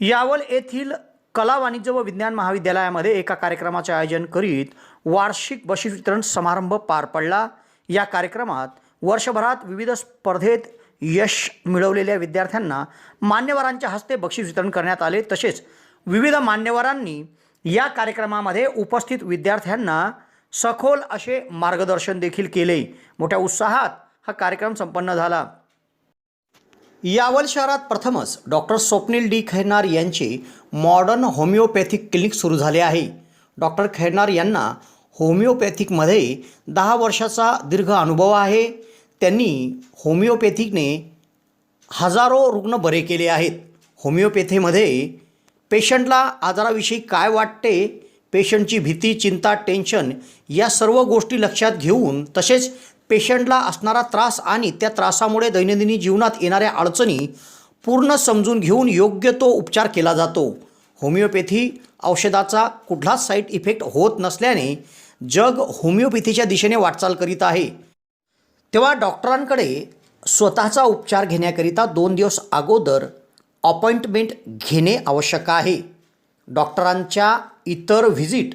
यावल येथील कला वाणिज्य व विज्ञान महाविद्यालयामध्ये एका कार्यक्रमाचे आयोजन करीत वार्षिक बक्षीस वितरण समारंभ पार पडला. या कार्यक्रमात वर्षभरात विविध स्पर्धेत यश मिळवलेल्या विद्यार्थ्यांना मान्यवरांच्या हस्ते बक्षीस वितरण करण्यात आले. तसेच विविध मान्यवरांनी या कार्यक्रमामध्ये उपस्थित विद्यार्थ्यांना सखोल असे मार्गदर्शन देखील केले. मोठ्या उत्साहात हा कार्यक्रम संपन्न झाला. यावल शहरात प्रथमच डॉक्टर स्वप्नील डी खैरनार यांचे मॉडर्न होमिओपॅथिक क्लिनिक सुरू झाले आहे. डॉक्टर खैरनार यांना होमिओपॅथिकमध्ये दहा वर्षाचा दीर्घ अनुभव आहे. त्यांनी होमिओपॅथिकने हजारो रुग्ण बरे केले आहेत. होमिओपॅथीमध्ये पेशंटला आजाराविषयी काय वाटते पेशंटची भीती चिंता टेन्शन या सर्व गोष्टी लक्षात घेऊन तसेच पेशंटला असणारा त्रास आणि त्या त्रासामुळे दैनंदिनी जीवनात येणाऱ्या अडचणी पूर्ण समजून घेऊन योग्य तो उपचार केला जातो. होमिओपॅथी औषधाचा कुठलाच साईड इफेक्ट होत नसल्याने जग होमिओपॅथीच्या दिशेने वाटचाल करीत आहे. तेव्हा डॉक्टरांकडे स्वतःचा उपचार घेण्याकरिता दोन दिवस अगोदर अपॉइंटमेंट घेणे आवश्यक आहे. डॉक्टरांच्या इतर व्हिजिट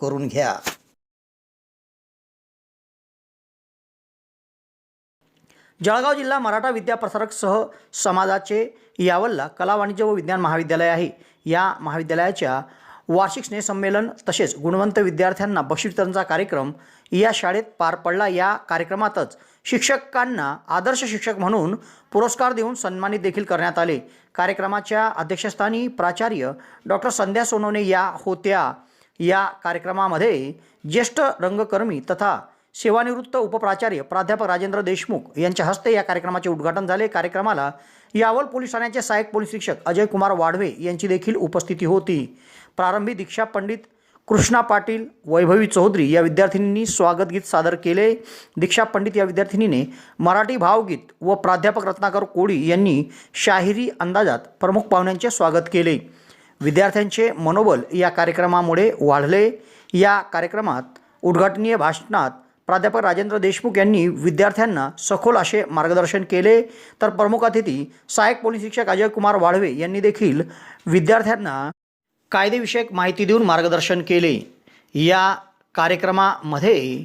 करून घ्या. जळगाव जिल्हा मराठा विद्याप्रसारक सह समाजाचे यावल्ला कला वाणिज्य व विज्ञान महाविद्यालय आहे. या महाविद्यालयाच्या वार्षिक स्नेहसंमेलन तसेच गुणवंत विद्यार्थ्यांना बक्षीस वितरणचा कार्यक्रम या शाळेत पार पडला. या कार्यक्रमातच शिक्षकांना आदर्श शिक्षक म्हणून पुरस्कार देऊन सन्मानित देखील करण्यात आले. कार्यक्रमाच्या अध्यक्षस्थानी प्राचार्य डॉक्टर संध्या सोनवणे या होत्या. या कार्यक्रमामध्ये ज्येष्ठ रंगकर्मी तथा सेवानिवृत्त उपप्राचार्य प्राध्यापक राजेंद्र देशमुख यांच्या हस्ते या कार्यक्रमाचे उद्घाटन झाले. कार्यक्रमाला यावल पोलीस ठाण्याचे सहाय्यक पोलीस शिक्षक अजय कुमार वाढवे यांची देखील उपस्थिती होती. प्रारंभी दीक्षा पंडित कृष्णा पाटील वैभवी चौधरी या विद्यार्थिनींनी स्वागत गीत सादर केले. दीक्षा पंडित या विद्यार्थिनीने मराठी भावगीत व प्राध्यापक रत्नाकर कोळी यांनी शाहिरी अंदाजात प्रमुख पाहुण्यांचे स्वागत केले. विद्यार्थ्यांचे मनोबल या कार्यक्रमामुळे वाढले. या कार्यक्रमात उद्घाटनीय भाषणात प्राध्यापक राजेंद्र देशमुख यांनी विद्यार्थ्यांना सखोल असे मार्गदर्शन केले. तर प्रमुख अतिथी सहाय्यक पोलीस शिक्षक अजय कुमार वाढवे यांनी देखील विद्यार्थ्यांना कायदेविषयक माहिती देऊन मार्गदर्शन केले. या कार्यक्रमामध्ये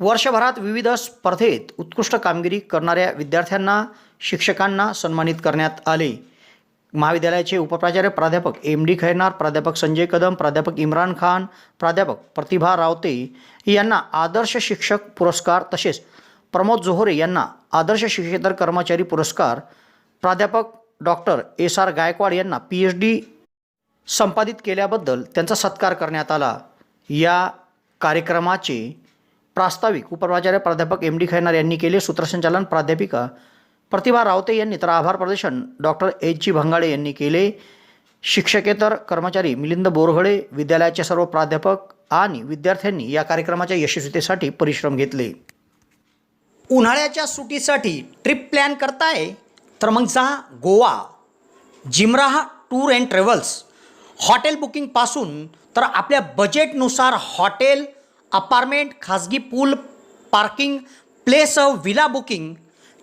वर्षभरात विविध स्पर्धेत उत्कृष्ट कामगिरी करणाऱ्या विद्यार्थ्यांना शिक्षकांना सन्मानित करण्यात आले. महाविद्यालयाचे उपप्राचार्य प्राध्यापक एम डी खैरनार प्राध्यापक संजय कदम प्राध्यापक इम्रान खान प्राध्यापक प्रतिभा रावते यांना आदर्श शिक्षक पुरस्कार तसेच प्रमोद जोहरे यांना आदर्श शिक्षेतर कर्मचारी पुरस्कार प्राध्यापक डॉक्टर एस आर गायकवाड यांना पी एच डी संपादित केल्याबद्दल त्यांचा सत्कार करण्यात आला. या कार्यक्रमाचे प्रास्ताविक उपप्राचार्य प्राध्यापक एम डी खैरनार यांनी केले. सूत्रसंचालन प्राध्यापिका प्रतिभा रावते यांनी तर आभार प्रदर्शन डॉक्टर एच जी भंगाडे यांनी केले. शिक्षकेतर कर्मचारी मिलिंद बोरघळे विद्यालयाचे सर्व प्राध्यापक आणि विद्यार्थ्यांनी या कार्यक्रमाच्या यशस्वीतेसाठी परिश्रम घेतले. उन्हाळ्याच्या सुटीसाठी ट्रिप प्लॅन करताय? तर मग जा Goa. Jimraha tour and travels. Hotel बुकिंगपासून तर आपल्या बजेटनुसार हॉटेल अपार्टमेंट खाजगी pool parking place villa booking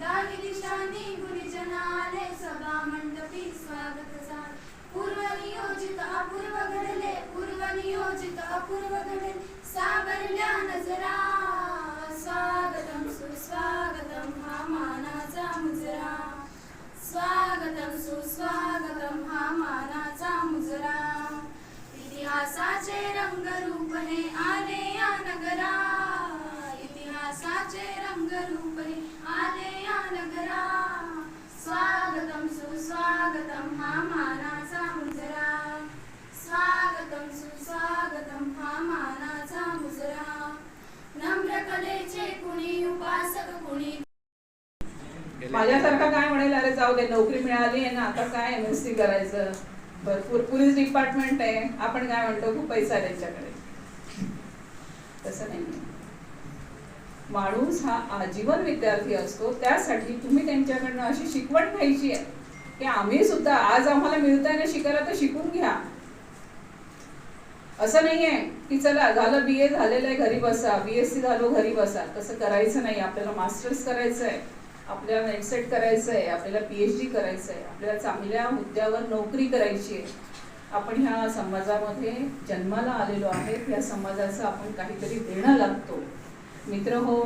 नगरा इतिहासाचे रंगरूप हे आले हा मानाचा स्वागतम सभा मंडपी स्वागत पूर्व नियोजित अपूर्व घडले पूर्व नियोजित अपूर्व घडले. सावरल्या नजरा स्वागतम सुस्वागतम हा मानाचा मुजरा. स्वागतम सुस्वागतम हा मानाचा मुजरा. इतिहासाचे रंगरूप हे माझ्यासारखा काय म्हणेल अरे जाऊ दे नोकरी मिळाली आहे ना आता काय एम एस सी करायचं? भरपूर पोलीस डिपार्टमेंट आहे. आपण काय म्हणतो खूप पैसा आहे त्यांच्याकडे. तसं नाही माणूस हा आजीवन विद्यार्थी असतो त्यासाठी तुम्ही त्यांच्याकडनं अशी शिकवण घ्यायची आहे. की आम्ही सुद्धा आज आम्हाला मिळत आहे ना शिकायला तर शिकून घ्या. असं नाहीये की चला झालं बी ए झालेलं आहे घरी बसा. बी एस सी झालो घरी बसा. तसं करायचं नाही. आपल्याला मास्टर्स करायचं आहे आपल्याला नेटसेट करायचं आहे आपल्याला पी एच डी करायचं आहे आपल्याला चांगल्या मुद्द्यावर नोकरी करायची आहे. आपण ह्या समाजामध्ये जन्माला आलेलो आहे या समाजाचं आपण काहीतरी देणं लागतो. मित्र हो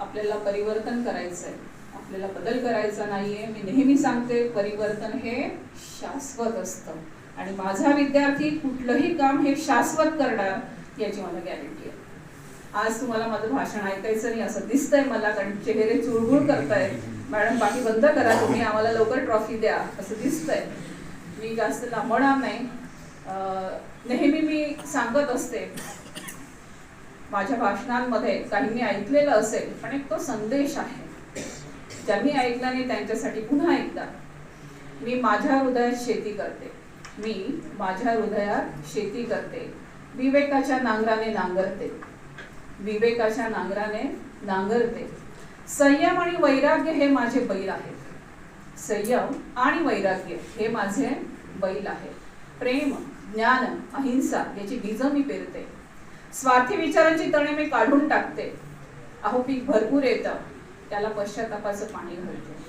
आपल्याला परिवर्तन करायचं आहे आपल्याला बदल करायचा नाहीये. मी नेहमी सांगते परिवर्तन हे शाश्वत असतं. आणि माझा विद्यार्थी कुठलंही काम हे शाश्वत करणार याची मला गॅरंटी आहे. आज तुम्हाला माझं भाषण ऐकायचं नाही असं दिसतंय मला कारण चेहरे चुळबुळ करताय मॅडम बाकी बंद करा तुम्ही आम्हाला लवकर ट्रॉफी द्या असं दिसतंय. मी जास्त लांबणार नाही. नेहमी मी सांगत असते माझ्या भाषणांमध्ये काहींनी ऐकलेलं असेल पण एक तो संदेश आहे. ज्यांनी ऐकला नाही त्यांच्यासाठी पुन्हा एकदा मी माझ्या हृदयात शेती करते. मी माझ्या हृदयात शेती करते. विवेकाच्या नांगराने नांगरते. विवेकाच्या नांगराने नांगरते. संयम आणि वैराग्य हे माझे बैल आहेत. संयम आणि वैराग्य हे माझे बैल आहे प्रेम ज्ञान अहिंसा याची बीज मी पेरते. स्वार्थी विचारांची तणे मी काढून टाकते. अहो पीक भरपूर येतं. त्याला पश्चातापाचं पाणी घालते.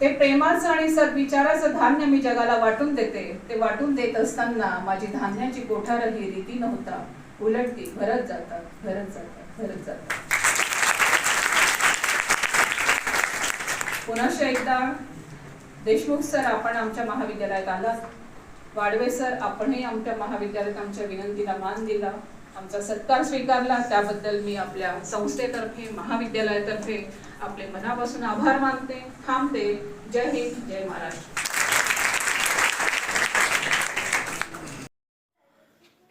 ते प्रेमाचं आणि सद्विचाराचं धान्य मी जगाला वाटून देते. ते वाटून देत असताना माझी धान्याची कोठार ही रीती नव्हता. उलट ती भरत जातात भरत जातात भरत जातात. पुनश एकदा देशमुख सर आपण आमच्या महाविद्यालयात आलात वाडवे सर आपणही आमच्या महाविद्यालयात आमच्या विनंतीला मान दिला. आमचा सत्कार स्वीकारला. त्याबद्दल मी आपल्या संस्थेतर्फे महाविद्यालयातर्फे आपले मनापासून आभार मानते थांबते. जय हिंद जय महाराष्ट्र.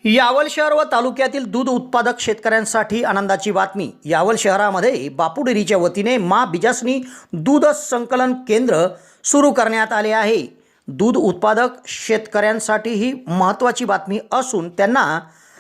यावल शहर व तालुक्यातील दूध उत्पादक शेतकऱ्यांसाठी आनंदाची बातमी. यावल शहरामध्ये बापूडेरीच्या वतीने मा बिजासनी दूध संकलन केंद्र सुरू करण्यात आले आहे. दूध उत्पादक शेतकऱ्यांसाठी ही महत्त्वाची बातमी असून त्यांना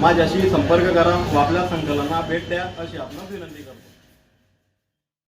माझ्याशी संपर्क करा व आपल्या संकलना भेट द्या अशी आपणास विनंती